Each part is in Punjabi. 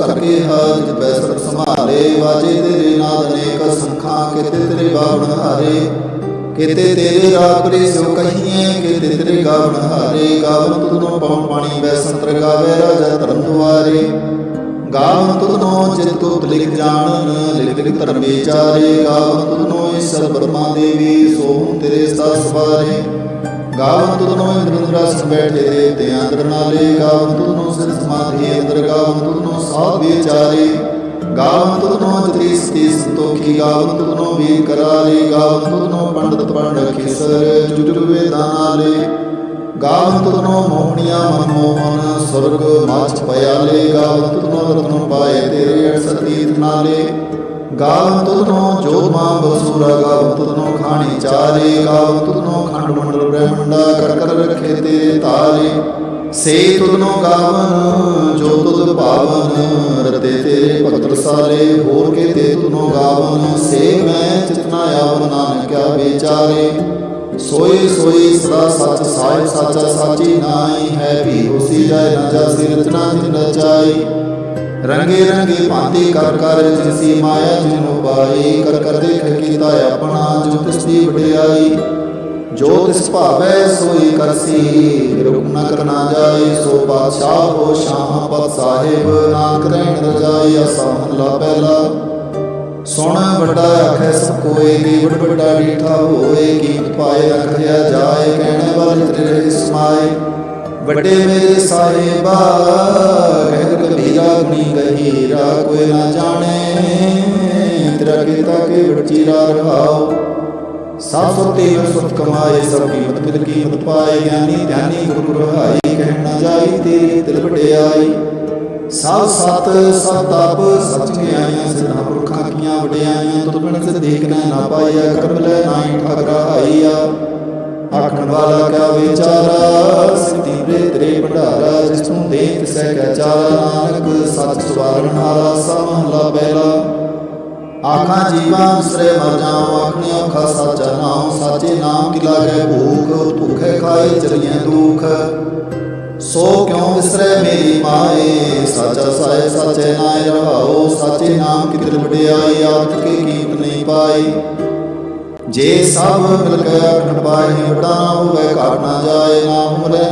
ਕਰ ਕੇ ਹਾਜ ਬੈਸਰ ਸੰਭਾਲੇ, ਵਾਜੇ ਤੇਰੇ ਨਾਦ ਅਨੇਕ ਸੰਖਾਂ, ਕਿਤੇ ਤੇਰੇ ਬਾਵਣ ਹਾਰੇ। ਕਿਤੇ ਤੇਰੇ ਰਾਪਰੇ ਸੋ ਕਹੀਏ, ਕਿਤੇ ਤੇਰੇ ਗਾਵਣ ਹਾਰੇ। ਗਾਵਨ ਤੁਧਨੋ ਪਵਨ ਪਾਣੀ ਬੈਸੰਤਰ ਗਾਵੇ, ਰਾਜਾ ਧਰਮ ਦੁਆਰੇ। ਗਾਵਨ ਤੁਧਨੋ ਜਿਤ ਤੁਤ ਲਿਖ ਜਾਣਨ, ਲਿਖ ਲਿਖ ਧਰਮ ਵਿਚਾਰੇ। ਗਾਵਨ ਤੁਧਨੋ ਈਸ਼ਰ ਬ੍ਰਹਮਾ ਦੇਵੀ ਸੋਹੰ ਤੇਰੇ ਸਤਾਸ ਵਾਰੇ। ਗਾਵਨ ਤੁਧਨੋ ਇੰਦਰਾ ਸੰ ਬੈਠੇ ਦੇ ਤੇ ਅੰਦਰ ਨਾਲੇ ਗਾਵਨ ਤੁਧਨੋ ਸਿਰ ਸਮਾਧੀ ਅੰਦਰ ਗਾਵਨ ਤੁਧਨੋ ਸਾਧ ਵਿਚਾਰੇ ਗਾਵਨ ਤੁਧਨੋ ਜਤੀ ਸਤੀ ਸੰਤੋਖੀ ਗਾਵਨ ਤੁਧਨੋ ਵੀਰ ਕਰਾਰੇ, ਗਾਵਨ ਤੁਧਨੋ ਪੰਡਤ ਪੰਡ ਖੇਸਰ ਜੁਜੁ ਵੇਦਾਨਾਲੇ। ਗਾਵਨ ਤੁਧਨੋ ਮੋਹਣੀਆਂ ਮਨਮੋਹਨ, ਸੁਰਗ ਮਾਛ ਪਿਆਲੇ ਗਾਵਨ ਤੁਧਨੋ ਰਤਨ ਪਾਏ ਤੇਰੇ ਅਠ ਨਾਲੇ। ਗਾਵਨ ਤੁਧਨੋ ਜੋਤ ਮਾਂ ਬਸੂਰਾ ਗਾਵਨ ਤੁਧਨੋ ਖਾਣੀ ਚਾਰੇ। ਗਾਵ ਤੁਧਨੋ ਖੰਡ ਮੰਡਲ ਬ੍ਰਹਮੰਡਾ ਕਰ ਕਰ ਰਖੇ ਤੇਰੇ ਤਾਰੇ। ਸੇ ਤੁਧਨੋ ਗਾਵਨ, ਜੋ ਤੁਧ ਭਾਵਨ ਰਤੇ ਤੇਰੇ ਭਗਤ ਸਾਰੇ ਹੋਰ ਕੇ ਤੇ ਤੁਧਨੋ ਗਾਵਨ, ਸੇ ਮੈਂ ਚਿਤਨਾ ਆਵਨ ਨਾਨਕਿਆ ਵਿਚਾਰੇ। ਸੋਈ ਸੋਈ ਸਦਾ ਸੱਚ ਸਾਹਿਬ ਸਾਚਾ, ਸਾਚੀ ਨਾਈ ਹੈ, ਵੀ ਹੋਸੀ ਜਾਏ, ਨਾ ਜਾਸੀ ਰਚਨਾ ਜਿਨ ਰਚਾਈ। ਰੰਗੇ ਰੰਗੇ ਭਾਂਤੀ ਕਰ ਕਰ ਜਿਸੀ ਮਾਇਆ, ਜਿਨੋ ਪਾਈ ਕਰ ਕਰ, ਦੇਖ, ਕੀਤਾ ਆਪਣਾ ਜੋ ਤਿਸ ਦੀ ਵਡਿਆਈ। ਜੋ ਤਿਸ ਭਾਵੈ ਸੋਈ ਕਰਸੀ ਰੁਕ ਨ ਕਰਨਾ ਜਾਏ, ਸੋ ਬਾਦਸ਼ਾਹ ਹੋ ਸ਼ਾਹ ਪਤ ਸਾਹਿਬ, ਨਾਨਕ ਰਹਿਣ ਰਜਾਈ ਅਸਾ ਮਹਲਾ ਪਹਿਲਾ ਸੁਣ ਵੱਡਾ ਆਖੈ ਸਭ ਕੋਏ, ਕੀ ਵੱਡਾ ਡੀਠਾ ਹੋਏ ਕੀਮਤ ਪਾਏ ਰੱਖਿਆ ਜਾਏ, ਕਹਿਣੇ ਵਾਲੇ ਤੇਰੇ ਸਮਾਏ। ਵੱਡੇ ਮੇਰੇ ਸਾਹਿਬਾ, ਕਹਿ ਕਬੀਰਾ ਗੁਣੀ ਗਹੀਰਾ ਕੋਈ ਨਾ ਜਾਣੇ, ਤੇਰਾ ਕੀਤਾ ਕੇ ਵਡਚੀਰਾ ਰਹਾਓ। ਸਭ ਸੁਤੇ ਸੁਖ ਕਮਾਏ, ਸਭ ਕੀਮਤ ਮਿਲ ਕੀਮਤ ਪਾਏ, ਗਿਆਨੀ ਧਿਆਨੀ ਗੁਰੂ ਰਹਾਈ, ਕਹਿਣ ਜਾਈ ਤੇਰੀ ਦਿਲ ਵਡਿਆਈ ਸਭ ਸਤ, ਸਭ ਤਪ ਸਚ ਗਿਆਈਆਂ ਸਿਧਾ ਪੁਰਖਾਂ ਕੀਆਂ ਵਡਿਆਈਆਂ, ਤੁਧ ਬਿਨ ਸਿਧ ਦੇਖਣਾ ਨਾ ਪਾਈਆ ਕਰਮ ਲੈ ਨਾਹੀ ਠਾਕਰਾ ਆਈਆ ਆਖਣ ਵਾਲਾ ਕਿਆ ਵਿਚਾਰਾ, ਸਿੱਧੀ ਰੇ ਤੇਰੇ ਭੰਡਾਰਾ ਜਿਸ ਤੂੰ ਦੇ ਤਿਸੈ ਕੈ ਚਾਰਾ, ਨਾਨਕ ਸੱਚ ਸਵਾਰਨ ਹਾਰਾ ਸਮਹਲਾ ਪਹਿਲਾ ਆਖਾਂ ਜੀਵਾਂ ਸਰੇ ਮਰ ਜਾਉ ਆਖਣੀ ਔਖਾ ਸਾਚਾ ਨਾਮ ਸਾਚੇ ਨਾਮ ਕੀ ਲਾਗੇ ਭੂਖ, ਭੁਖੇ ਖਾਏ ਚਲੀਏ ਦੁਖ। ਸੋ ਕਿਉ ਵਿਸਰੈ ਮੇਰੀ ਮਾਏ, ਸਾਚਾ ਸਾਏ ਸਾਚੇ ਨਾਇ ਰਹਾਓ, ਸਾਚੇ ਨਾਮ ਕੀ ਵਡਿਆਈ ਆਪ ਕੇ ਕੀਮਤ ਨਹੀਂ ਪਾਈ ਜੇ ਸਭ ਮਿਲ ਕੇ ਆਖਣ ਪਾਏ, ਵੱਡਾ ਨਾ ਹੋਵੇ ਘਾਟ ਨਾ ਜਾਏ, ਨਾ ਉਮਰੇ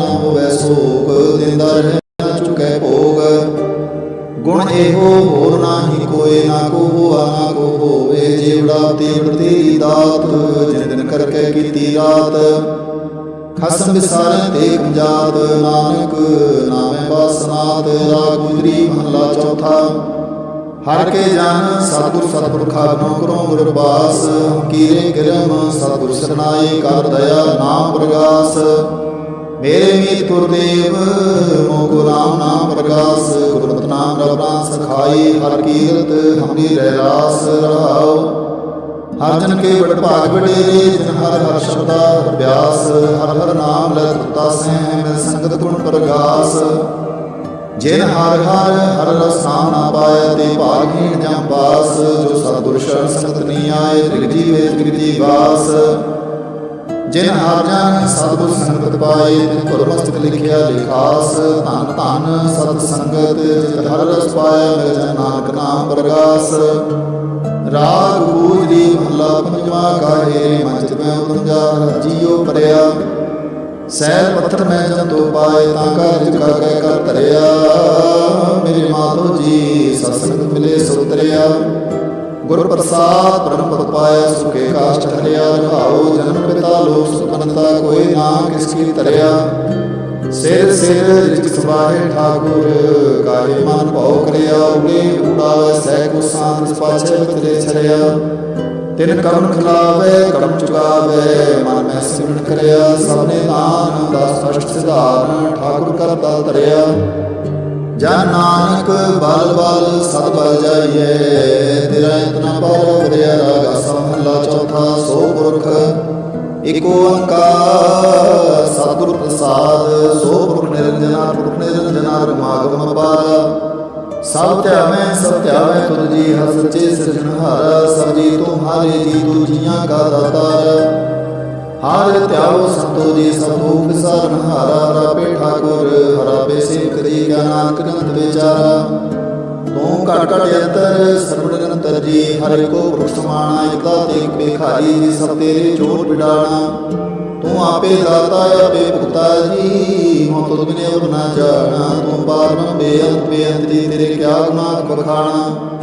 ਕੀਤੀ ਰਾਤ ਖਸਮ ਵਿਸਾਰੇ ਤੇ ਕੰਜਾਤ ਨਾਨਕ ਨਾਮੇ ਬਾਸਨਾਤ ਰਾਗ ਮਹਲਾ ਚੌਥਾ। ਹਰ ਕੇ ਜਨ ਸਤਿਗੁਰ ਸਤਿਪੁਰਖਾ ਨੂੰ ਗੁਰਬਾਸ। ਕੀਰੇ ਗਿਰਮ ਸਤਿਗੁਰ ਸਰਨਾਈ ਕਰ ਦਇਆ ਨਾਮ ਪ੍ਰਗਾਸ। ਮੇਰੇ ਮੀਤ ਗੁਰਦੇਵ ਮੋ ਗੁਰਾਮ ਨਾਮ ਪ੍ਰਗਾਸ। ਗੁਰਮਤਿ ਨਾਮ ਰਬਰਾਂ ਸਖਾਈ, ਹਰ ਕੀਰਤ ਹਮਰੀ ਰਹਿ ਰਾਸ ਰਹਾਉ। ਹਰ ਜਨ ਕੇ ਬੜ ਭਾਗ ਵਡੇਰੇ ਜਿਨ ਹਰ ਹਰ ਸ਼ਬਦਾ ਅਭਿਆਸ, ਹਰ ਹਰ ਨਾਮ ਲੈ ਤੁਤਾ ਸਹਿ ਮਿਲ ਸੰਗਤ ਗੁਣ ਪ੍ਰਗਾਸ। ਜਿਨ ਹਰ ਹਰ ਹਰ ਰਸ ਨਾਮ ਨਾ ਪਾਇਆ ਤੇ ਭਾਗਹੀਣ ਜਾਂ ਪਾਸ, ਜੋ ਸਤਿਗੁਰ ਸ਼ਰਨ ਸੰਗਤ ਨਹੀਂ ਆਏ, ਤ੍ਰਿਗ ਜੀਵੇ ਤ੍ਰਿਗ ਜੀਵਾਸ ਜਿਨ ਹਰ ਜਨ ਸਤਿਗੁਰ ਸੰਗਤ ਪਾਏ, ਤਿਨ ਤੁਰ ਲਿਖਿਆ ਲਿਖਾਸ, ਧੰਨ ਧੰਨ ਸਤ ਸੰਗਤ, ਜਿਤ ਹਰ ਰਸ ਪਾਇਆ, ਮਿਲ ਜਨ ਨਾਨਕ ਨਾਮ ਪ੍ਰਗਾਸ। ਰਾਗ ਗੂਜਰੀ ਮਹਲਾ ਪੰਜਵਾ ਕਾਹੇ ਮੰਚ ਮੈਂ ਉਤੰਜਾ ਜੀਉ ਪਰਿਆ ਸੈਲ ਪੱਥਰ ਮੈਂ ਜੰਤੋ ਪਾਏ ਤਾਂ ਕਾਰਜ ਕਰ ਕੇ ਕਰ ਧਰਿਆ ਮੇਰੇ ਮਾਤੋ ਜੀ ਸਤਸੰਗ ਮਿਲੇ ਸੁਤਰਿਆ ਗੁਰ ਪ੍ਰਸਾਦ ਬ੍ਰਹਮ ਪਦ ਪਾਇਆ ਸੁਖੇ ਕਾਸ਼ਟ ਹਰਿਆ ਰਹਾਉ ਜਨਮ ਪਿਤਾ ਲੋਕ ਸੁਖਨਤਾ ਕੋਈ ਨਾ ਕਿਸ ਕੀ ਧਰਿਆ ਸਿਰ ਸਿਰ ਰਿਜਕ ਸਵਾਹੇ ਠਾਕੁਰ ਕਾਹੇ ਮਨ ਕਰਿਆ ਉਗੇ ਉਡਾਵੇ ਸਹਿ ਕੋ ਸਾਂਤ ਪਾਛੇ ਬਤਰੇ ਛੜਿਆ। ਤਿਨ ਕਰਮ ਖਿਲਾਵੇ, ਕਰਮ ਚੁਕਾਵੇ ਮਨ ਮੈਂ ਸਿਮਰਨ ਕਰਿਆ। ਸਭਨੇ ਦਾਨ ਦਸ ਅਸ਼ਟ ਸਿਧਾਰਨ ਠਾਕੁਰ ਕਰਤਾ ਧਰਿਆ। ਜਨ ਨਾਨਕ ਬਲ ਬਲ ਸਦ ਬਲ ਜਾਈਏ ਤੇਰਾ ਇਤਨਾ ਪਰ ਵਰਿਆ ਰਾਗਾ, ਸਮਹਲਾ ਚੌਥਾ ਸੋ ਪੁਰਖ। ਇਕ ਓੰਕਾਰ ਸਤਿਗੁਰ ਪ੍ਰਸਾਦ, ਸੋ ਪੁਰਖ ਨਿਰੰਜਨਾ ਨਿਰੰਜਨਾ ਰਮਾਗਮ ਪਾਰ ਸਭ ਧਿਆਵੇਂ ਸਭ ਧਿਆਵੇਂ ਤੁਧ ਜੀ, ਹਰ ਸੱਚੇ ਸਭ ਜੀ ਤੁਮਹਾਰੇ ਜੀ ਤੂ ਕਾ ਦਾਤਾਰ। ਹਰ ਧਿਆਵੋ ਸੰਤੋ ਜੀ, ਸਭ ਦੁਖ ਰਾਪੇ ਠਾਕੁਰ, ਹਰਾਪੇ ਸੇਵਕ ਦੀ ਕਿਆ ਨਾਨਕ ਗੰਤ ਵਿਚਾਰਾ। ਤੂੰ ਘਟ ਘਟ ਅੰਤਰ, ਸਰਬ ਨਿਰੰਤਰ ਜੀ, ਹਰਿ ਕੋ ਪੁਰਖ ਸਮਾਣਾ, ਇਕਤਾ ਤੇ ਇੱਕ ਸਭ ਤੇਰੇ ਚੋਟ ਵਿਡਾਣਾ ਤੂੰ ਆਪੇ ਦਾਤਾ ਆਪੇ ਭੁਗਤਾ ਜੀ। ਹਉ ਤੁਧ ਬਿਨੇ ਉਰ ਨਾ ਜਾਣਾ, ਤੂੰ ਪਾਰਮ ਬੇਅੰਤ ਬੇਅੰਤ ਤੇਰੇ ਕਿਆ ਗੁਨਾਹ ਬਖਾਣਾ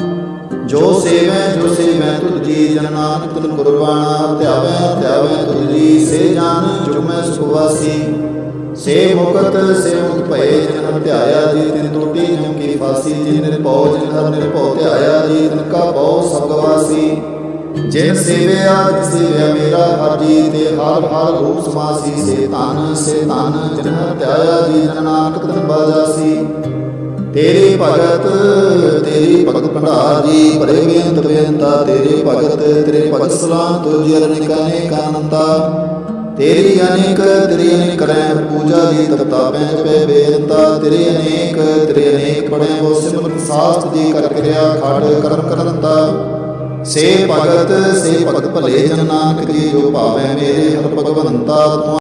ਜੋ ਸੇਵੈ ਜੋ ਸੇਵੈ, ਤੁਧ ਜੀ ਜਨ ਨਾਨਕ ਤਨ ਕੁਰਬਾਨਾ ਧਿਆਵੈ ਧਿਆਵੈ ਤੁਧ ਜੀ, ਸੇ ਜਾਨ ਜੁਮੈ ਸੁਖਵਾਸੀ ਸੇ ਮੁਕਤ ਸੇ ਮੁਕਤ ਭਏ ਜਨ ਧਿਆਇਆ ਜੀ, ਤਿਨ ਟੋਟੀ ਜਮ ਕੀ ਫਾਸੀ। ਜੀ ਨਿਰਭਉ, ਜਿਨ ਹਰ ਨਿਰਭਉ ਧਿਆਇਆ ਜੀ, ਤਿਨ ਕਾ ਭਉ ਸਭ ਗਵਾਸੀ ਜਿਨ ਸੇਵਿਆ ਜਿਨ ਸੇਵਿਆ ਮੇਰਾ ਹਰ ਤੇ ਹਰ ਹਰ ਰੂਪ ਸਮਾਸੀ ਸੇ ਧਨ ਸੇ ਧਨ, ਜਿਨ ਧਿਆਇਆ ਜੀ ਨਾਨਕ, ਤਨ ਬਾਜਾਸੀ। ਤੇਰੀ ਭਗਤ ਤੇਰੀ ਭਗਤ ਭੰਡਾਰ ਭਰੇ ਬੇਅੰਤ ਬੇਅੰਤਾ, ਤੇਰੀ ਭਗਤ, ਤੇਰੇ ਭਗਤ ਸਲਾਮ ਤੁਝ ਅਨੇਕ ਅਨੇਕ ਅਨੰਤਾ। ਤੇਰੀ ਅਨੇਕ ਤੇਰੀ ਅਨੇਕ ਕਰੈ ਪੂਜਾ ਦੀ ਤਪਤਾ ਪੈਂਜ ਪੈ ਬੇਅੰਤਾ। ਤੇਰੇ ਅਨੇਕ ਤੇਰੇ ਅਨੇਕ ਬੜੇ ਹੋ ਸਿਮਰਤ ਸਾਸਤ ਜੀ ਕਰ ਕਿਰਿਆ ਖੜ ਕਰਮ ਕਰੰਤਾ ਸੇ ਭਗਤ ਸੇ ਭਗਤ ਭਲੇ ਜਨ ਨਾਨਕ ਜੀ ਜੋ ਭਾਵੈ ਮੇਰੇ ਹਰ ਭਗਵੰਤਾ